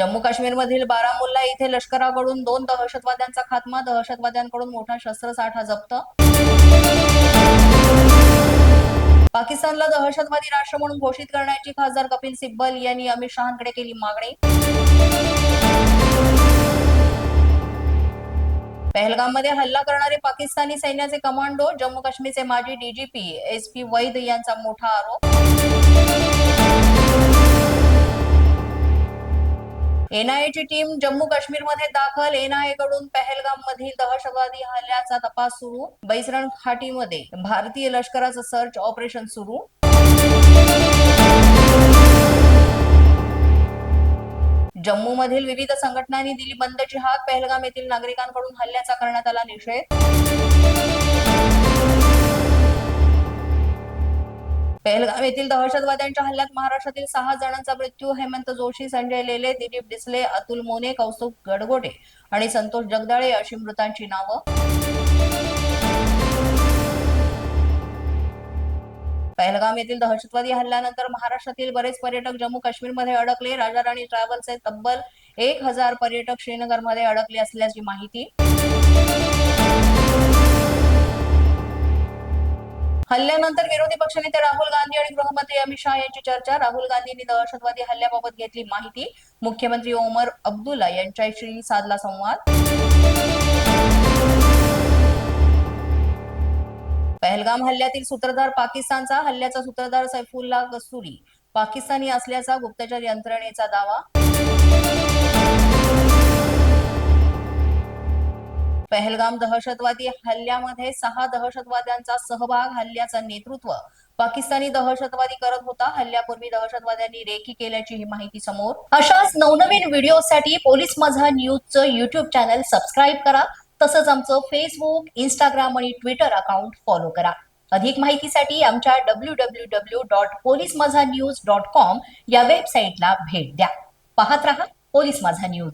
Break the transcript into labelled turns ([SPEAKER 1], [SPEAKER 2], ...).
[SPEAKER 1] जम्मू काश्मीरमधील बारामुल्ला इथे लष्कराकडून दोन दहशतवाद्यांचा खात्मा. दहशतवाद्यांकडून मोठा शस्त्रसाठा जप्त. पाकिस्तानला दहशतवादी राष्ट्र म्हणून घोषित करण्याची खासदार कपिल सिब्बल यांनी अमित शहांकडे केली मागणी. पहलगाममध्ये हल्ला करणारे पाकिस्तानी सैन्याचे कमांडो जम्मू काश्मीरचे माजी डीजीपी एस पी वैद यांचा मोठा आरोप. एनआयएची टीम जम्मू काश्मीरमध्ये दाखल. एनआयए कडून पहलगाम मधील दहशतवादी हल्ल्याचा तपास सुरू. बैसरण घाटीमध्ये भारतीय लष्कराचं सर्च ऑपरेशन सुरू. जम्मू मधील विविध संघटनांनी दिली बंदची हाक. पहलगाम येथील नागरिकांकडून हल्ल्याचा करण्यात आला निषेध. पहलगाम येथील दहशतवाद्यांच्या हल्ल्यात महाराष्ट्रातील सहा जणांचा मृत्यू. हेमंत जोशी संजय लेले दिलीप डिसले अतुल मोने कौस्तुभ गडगोटे आणि संतोष जगदाळे अशी मृतांची नावं. पहलगाम येथील दहशतवादी हल्ल्यानंतर महाराष्ट्रातील बरेच पर्यटक जम्मू काश्मीरमध्ये अडकले. राजा राणी ट्रॅव्हल्सचे तब्बल एक हजार पर्यटक श्रीनगरमध्ये अडकले असल्याची माहिती. हल्ल्यानंतर विरोधी पक्षनेते राहुल गांधी आणि गृहमंत्री अमित शहा यांची चर्चा. राहुल गांधींनी दहशतवादी हल्ल्याबाबत घेतली माहिती. मुख्यमंत्री ओमर अब्दुल्ला यांच्याशी साधला संवाद. पहलगाम हल्ल्यातील सूत्रधार पाकिस्तानचा हल्ल्याचा सूत्रधार सैफुल्ला कस्तुरी. पाकिस्तानी असल्याचा गुप्तचर यंत्रणेचा दावा. पहलगाम दहशतवादी हल्ल्यामध्ये सहा दहशतवाद्यांचा सहभाग हल्ल्याचं नेतृत्व. पाकिस्तानी दहशतवादी करत होता. हल्ल्यापूर्वी दहशतवाद्यांनी रेकी केल्याची ही माहिती समोर. अशाच नवनवीन व्हिडिओसाठी पोलीस माझा न्यूजचं युट्यूब चॅनल सबस्क्राईब करा. तसंच आमचं फेसबुक इंस्टाग्राम आणि ट्विटर अकाउंट फॉलो करा. अधिक माहितीसाठी आमच्या W W W dot police Majha news dot com या वेबसाईटला भेट द्या. पाहत रहा पोलीस माझा न्यूज.